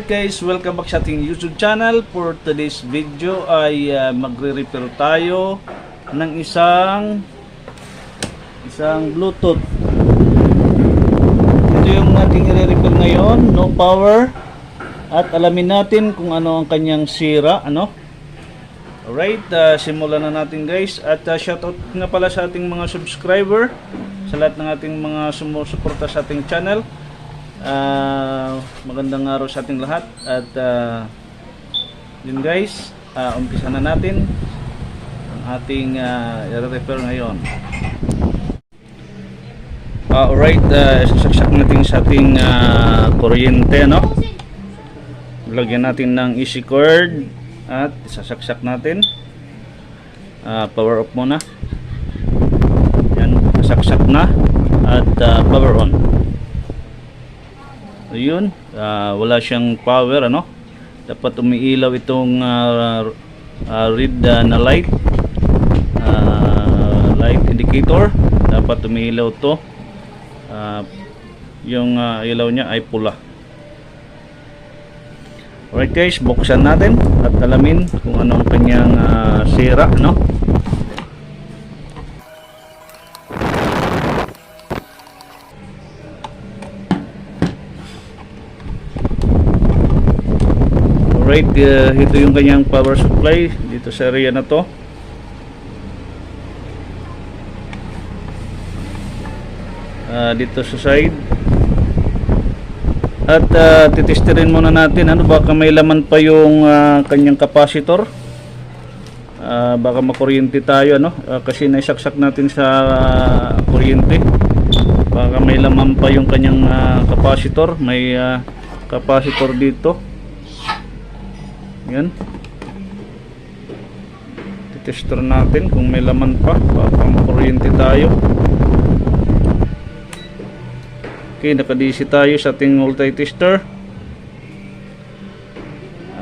Alright guys, welcome back sa ating YouTube channel. For today's video ay uh, magre-repair tayo ng isang isang Bluetooth. Ito yung ating i-repair ngayon, no power. At alamin natin kung ano ang kanyang sira, ano? Alright, uh, simulan na natin guys. At uh, shoutout nga pala sa ating mga subscriber, sa lahat ng ating mga sumusuporta sa ating channel. Ah, magandang araw sa ating lahat at ah, yun guys, ah, umpisa na natin ang ating uh, i-repair ngayon. Ah, alright, uh, sasaksak natin sa ating ah, kuryente, no? Lagyan natin ng easy cord at sasaksak natin. Ah, power off muna. Yan, sasaksak na at ah, power on. Ayun, ah, wala siyang power ano. Dapat umiilaw itong ah, ah, red ah, na light. Ah, light indicator. Dapat umiilaw to. Ah, yung ah, ilaw niya ay pula. Alright guys, buksan natin at alamin kung anong kanyang ah, sira, no? Alright, uh, ito yung kanyang power supply dito sa area na to. Ah, dito sa side. At uh, titestirin muna natin ano baka may laman pa yung ah, kanyang capacitor. Ah, baka makuryente tayo ano Ah, kasi naisaksak natin sa ah, kuryente. Baka may laman pa yung kanyang ah, capacitor, may ah, capacitor dito. Yan. Titester natin kung may laman pa. Baka makuryente tayo. Okay, naka-DC tayo sa ating multi-tester.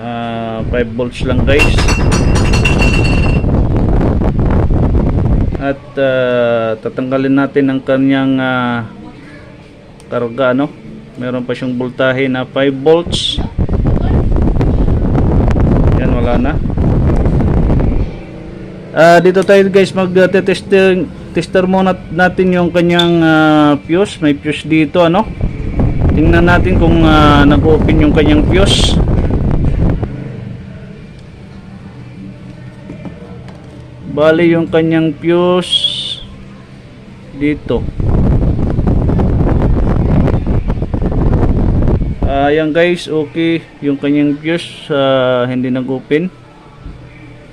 Ah, 5 volts lang guys. At ah, tatanggalin natin ang kanyang ah, karga no. Meron pa siyang voltahe na 5 volts. Wala na. Ah, dito tayo guys mag-tester tester muna natin yung kanyang ah, fuse. May fuse dito ano. Tingnan natin kung ah, nag-open yung kanyang fuse. Bali yung kanyang fuse dito. Ayan guys, okay yung kanyang fuse ah, hindi nag-open.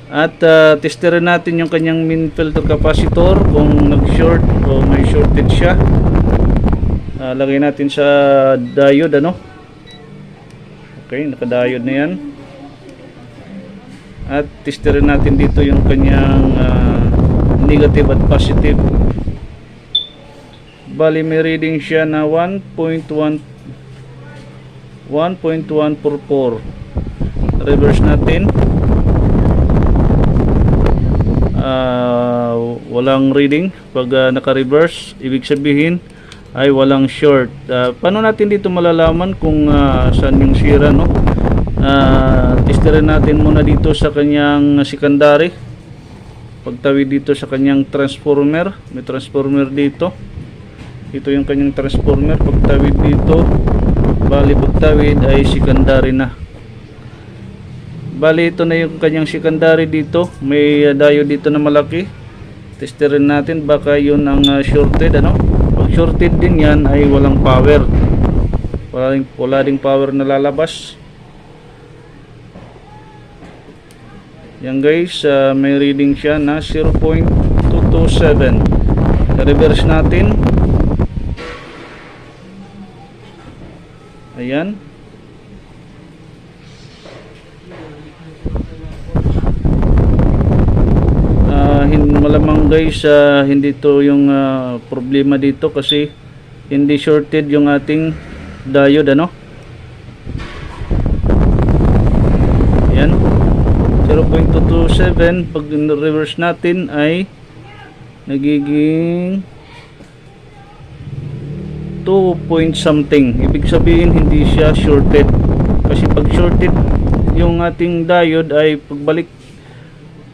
At uh, testerin natin yung kanyang main filter capacitor kung nag-short o may shorted siya. Ah, lagay natin sa diode ano. Okay, naka-diode na 'yan. At testerin natin dito yung kanyang ah, negative at positive. Bali may reading siya na 1.1 1.144. Reverse natin. Ah, walang reading. Pag ah, naka-reverse ibig sabihin ay walang short. Ah, paano natin dito malalaman kung ah, saan yung sira no? Uh, testerin natin muna dito sa kanyang secondary. Pagtawid dito sa kanyang transformer. May transformer dito. Ito yung kanyang transformer. Pagtawid dito bali pagtawid ay secondary na Bali ito na yung kanyang secondary dito. May uh, diode dito na malaki. Testerin natin baka yun ang uh, shorted ano. Pag shorted din yan ay walang power. Wala ding, wala ding power na lalabas. Yan guys, uh, may reading siya na 0.227. Reverse natin. Ayan. Hin malamang guys ah, hindi to yung ah, problema dito kasi hindi shorted yung ating diode ano yan 0.227 pag reverse natin ay nagiging 2 point something. Ibig sabihin hindi siya shorted. Kasi pag shorted yung ating diode ay pagbalik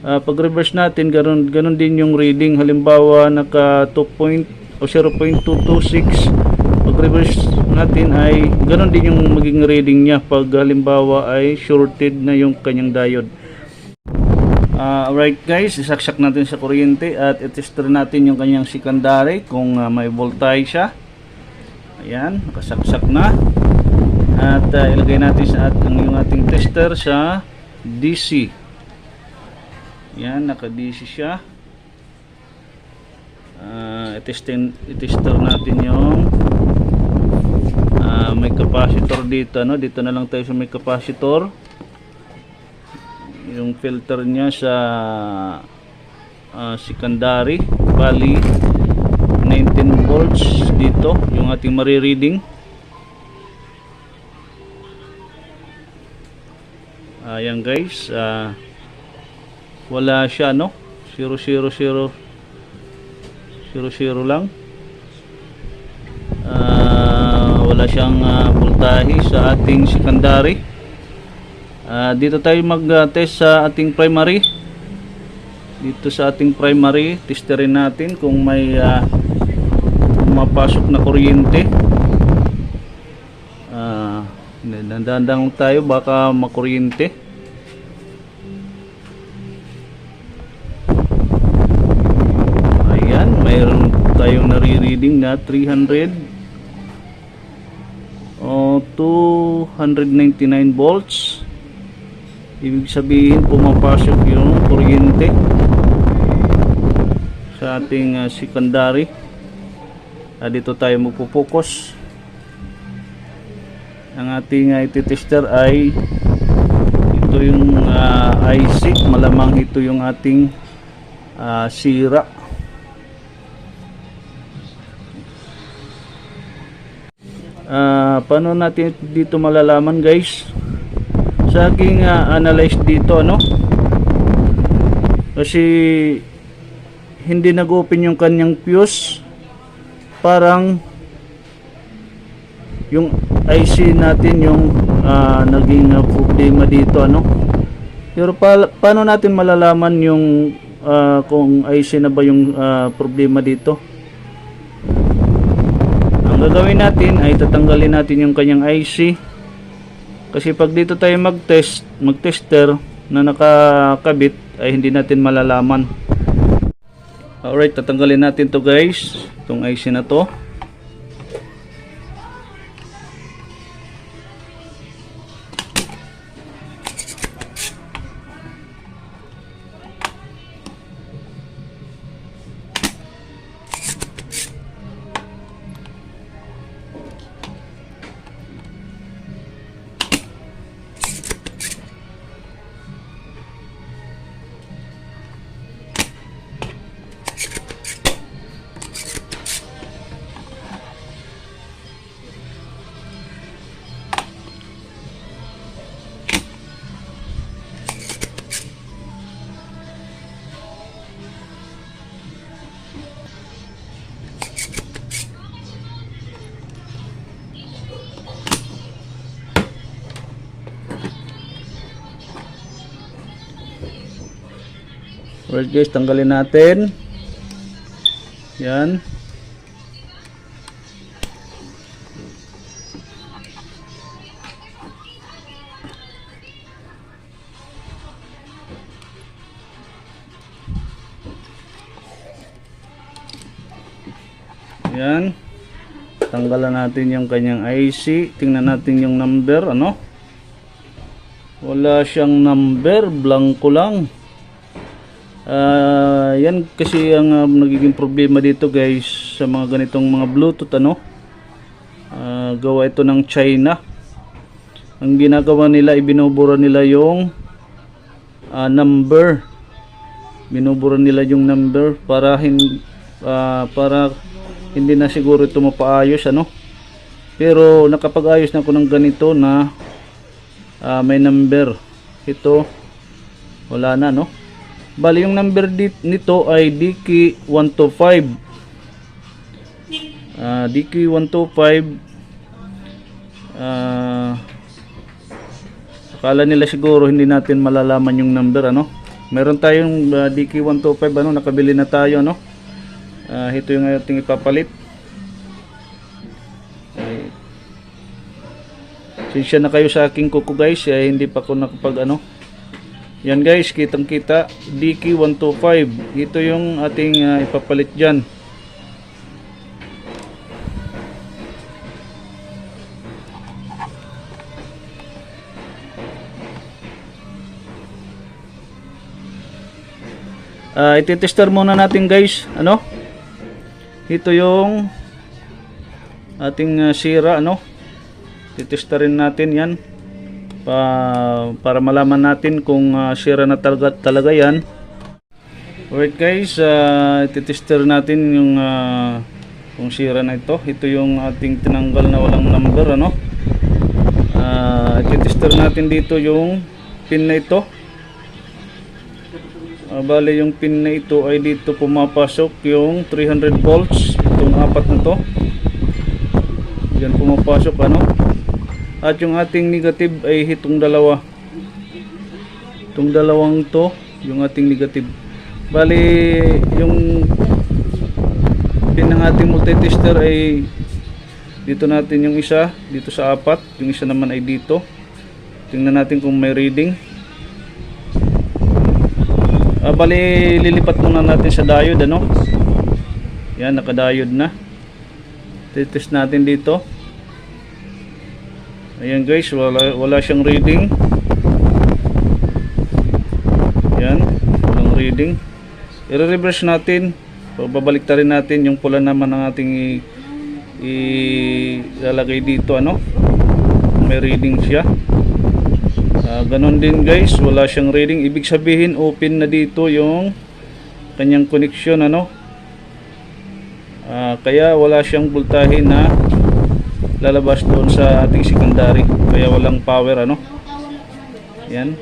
ah, pag reverse natin ganun, ganun din yung reading. Halimbawa naka 2 point o 0.226 pag reverse natin ay ganun din yung magiging reading niya pag halimbawa ay shorted na yung kanyang diode. Ah, alright guys, isaksak natin sa kuryente at itester natin yung kanyang secondary kung ah, may voltage siya. Ayan, nakasaksak na. At ah, ilagay natin sa at ang yung ating tester sa DC. Ayan, naka DC siya. Ah, itestin, itester natin yung ah, may capacitor dito, no? Dito na lang tayo sa may capacitor yung filter niya sa ah, secondary bali 19 volts dito yung ating marireading. Ayan guys ah, wala siya no? 0 0 0 0 lang. Ah, wala siyang ah, voltahe sa ating secondary. Ah, dito tayo mag-test sa ating primary. Dito sa ating primary, testerin natin kung may ah, mapasok na kuryente. Ah, dandang tayo baka makuryente. Ayan, mayroon tayong nare-reading na 300 o 299 volts ibig sabihin pumapasok yung kuryente sa ating uh, secondary Ah, dito tayo magpupokus ang ating uh, tester ay ito yung ah, IC malamang ito yung ating ah, sira. Ah, paano natin dito malalaman guys? Sa aking ah, analyze dito ano? Kasi hindi nag-open yung kanyang fuse parang yung IC natin yung ah, naging ah, problema dito ano? Pero pa, paano natin malalaman yung ah, kung IC na ba yung ah, problema dito? Ang gagawin natin ay tatanggalin natin yung kanyang IC kasi pag dito tayo mag-test, mag-tester na nakakabit ay hindi natin malalaman. Alright, tatanggalin natin to guys. Itong IC na to. Alright guys, tanggalin natin. Yan. Yan. Tanggalan natin yung kanyang IC. Tingnan natin yung number, ano? Wala siyang number, blanco lang. Ah, yan kasi ang ah, nagiging problema dito guys sa mga ganitong mga Bluetooth ano. Ah, gawa ito ng China. Ang ginagawa nila ibinubura nila yung ah, number. Binubura nila yung number para hin ah, para hindi na siguro ito mapaayos ano. Pero nakapag-ayos na ako ng ganito na ah, may number. Ito wala na no. Bali yung number dit nito ay DK125. Ah, DK125 ah Akala nila siguro hindi natin malalaman yung number ano. Meron tayong uh, DK125 ano, nakabili na tayo ano. Ah, ito yung ating ipapalit. Sinsya na kayo sa aking kuko guys, eh, hindi pa ako nakapag ano. Yan guys, kitang kita DK125. Ito yung ating ah, ipapalit dyan. Ah, ititester muna natin guys, ano? Ito yung ating ah, sira, ano? Titesterin natin 'yan pa, para malaman natin kung ah, sira na talaga, talaga 'yan. Alright guys, uh, ititester natin yung ah, kung sira na ito. Ito yung ating tinanggal na walang number, ano? Ah, ititester natin dito yung pin na ito. Ah, bale yung pin na ito ay dito pumapasok yung 300 volts itong apat na to yan pumapasok ano at yung ating negative ay itong dalawa itong dalawang to yung ating negative bali yung pin ng ating multitester ay dito natin yung isa dito sa apat yung isa naman ay dito tingnan natin kung may reading Ah, bali lilipat muna natin sa diode ano. Yan naka-diode na. Titest natin dito. Ayan guys, wala wala siyang reading. Yan, walang reading. I-reverse natin. Babalik rin natin yung pula naman ng ating ilalagay dito ano. May reading siya. Ah, ganon din guys, wala siyang reading. Ibig sabihin open na dito yung kanyang connection ano. Ah, kaya wala siyang voltahe na lalabas doon sa ating secondary. Kaya walang power ano. Yan.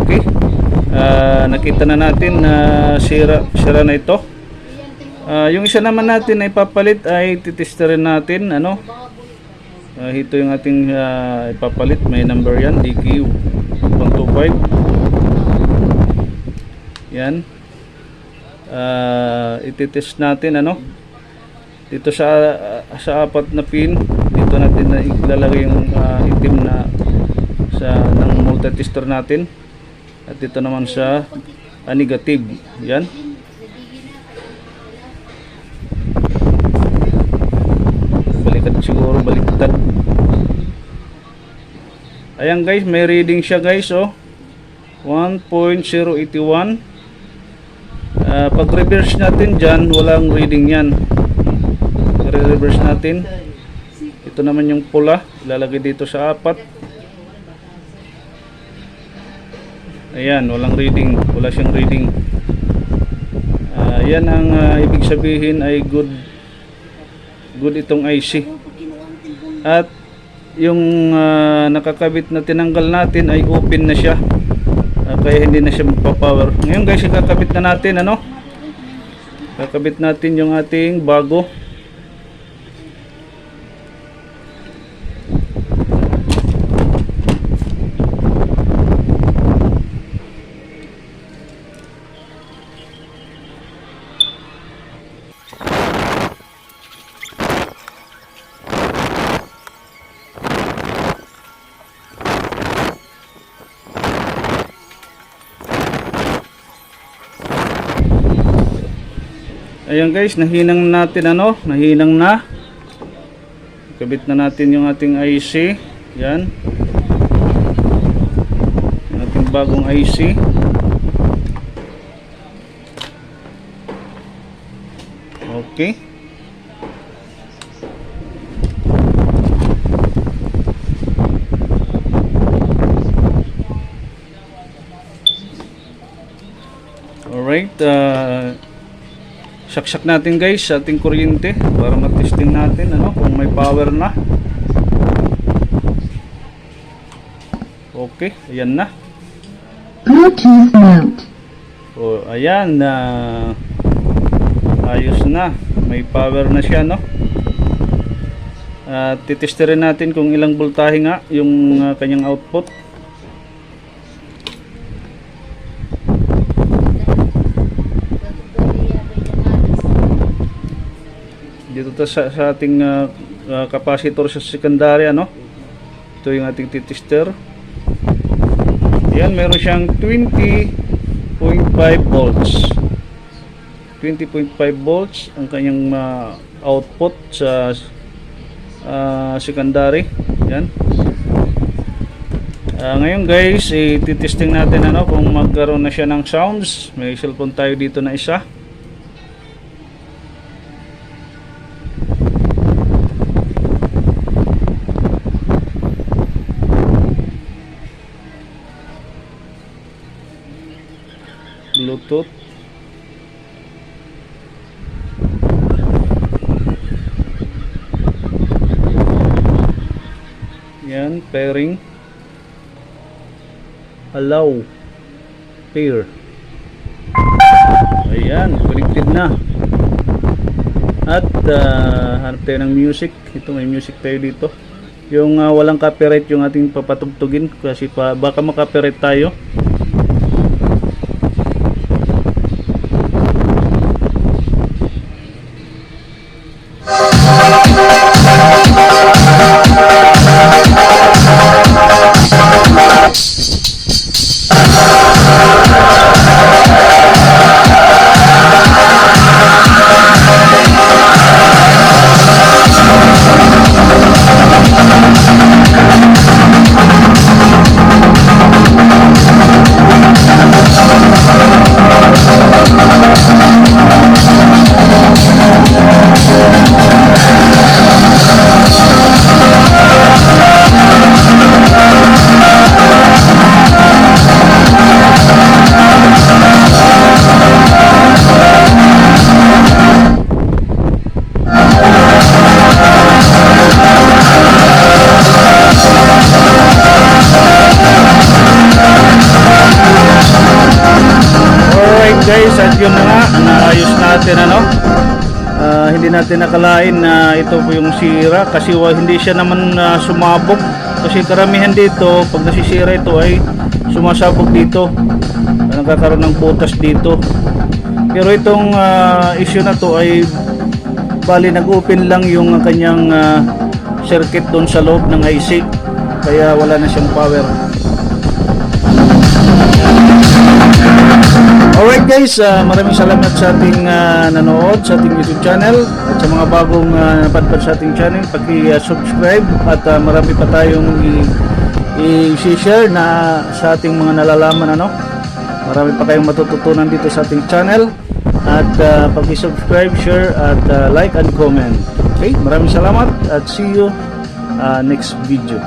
Okay. Ah, nakita na natin na sira sira na ito. Ah, yung isa naman natin na ipapalit ay titesterin natin ano. Ah, ito yung ating ah, ipapalit, may number yan, DQ 125. Yan. Ah, ititest natin ano. Dito sa sa apat na pin, dito natin na ilalagay yung ah, itim na sa ng multitester natin. At dito naman sa ah, negative. Yan. baliktad siguro baliktad ayan guys may reading siya guys oh 1.081 Ah, pag reverse natin dyan walang reading yan. Reverse natin. Ito naman yung pula. Ilalagay dito sa apat. Ayan walang reading. Wala siyang reading. Ah, yan ang ah, ibig sabihin ay good. Good itong IC at yung ah, nakakabit na tinanggal natin ay open na siya Ah, kaya hindi na siya magpa-power. Ngayon guys ikakabit na natin ano? Kakabit natin yung ating bago Ayan guys, nahinang natin ano, nahinang na. Kabit na natin yung ating IC. Yan. Yung ating bagong IC. Okay. Alright, uh, saksak natin guys sa ating kuryente para matesting natin ano kung may power na okay ayan na Bluetooth mode. o ayan na ayos na may power na siya no At titesterin natin kung ilang voltahe nga yung ah, kanyang output. Dito ta sa, sa ating ah, ah, capacitor sa secondary ano. Ito yung ating titester. Yan, meron siyang 20.5 volts. 20.5 volts ang kanyang ah, output sa ah, secondary. Yan. Ah, ngayon guys, i-testing natin ano kung magkaroon na siya ng sounds. May cellphone tayo dito na isa. Bluetooth. Yan, pairing. Allow. Pair. Ayan, connected na. At ah, hanap tayo ng music. Ito may music tayo dito. Yung ah, walang copyright yung ating papatugtugin kasi pa, baka makopyright tayo. Hindi natin nakalain na ito po yung sira kasi hindi siya naman ah, sumabog. Kasi karamihan dito, pag nasisira ito ay sumasabog dito. Nagkakaroon ng butas dito. Pero itong ah, issue na to ay bali nag-open lang yung kanyang ah, circuit doon sa loob ng IC. Kaya wala na siyang power. Guys, ah, maraming salamat sa ating ah, nanood sa ating YouTube channel at sa mga bagong uh, napadpad sa ating channel, paki-subscribe at ah, marami pa tayong i-share na sa ating mga nalalaman ano. Marami pa kayong matututunan dito sa ating channel at ah, paki-subscribe, share at ah, like and comment. Okay, maraming salamat at see you ah, next video.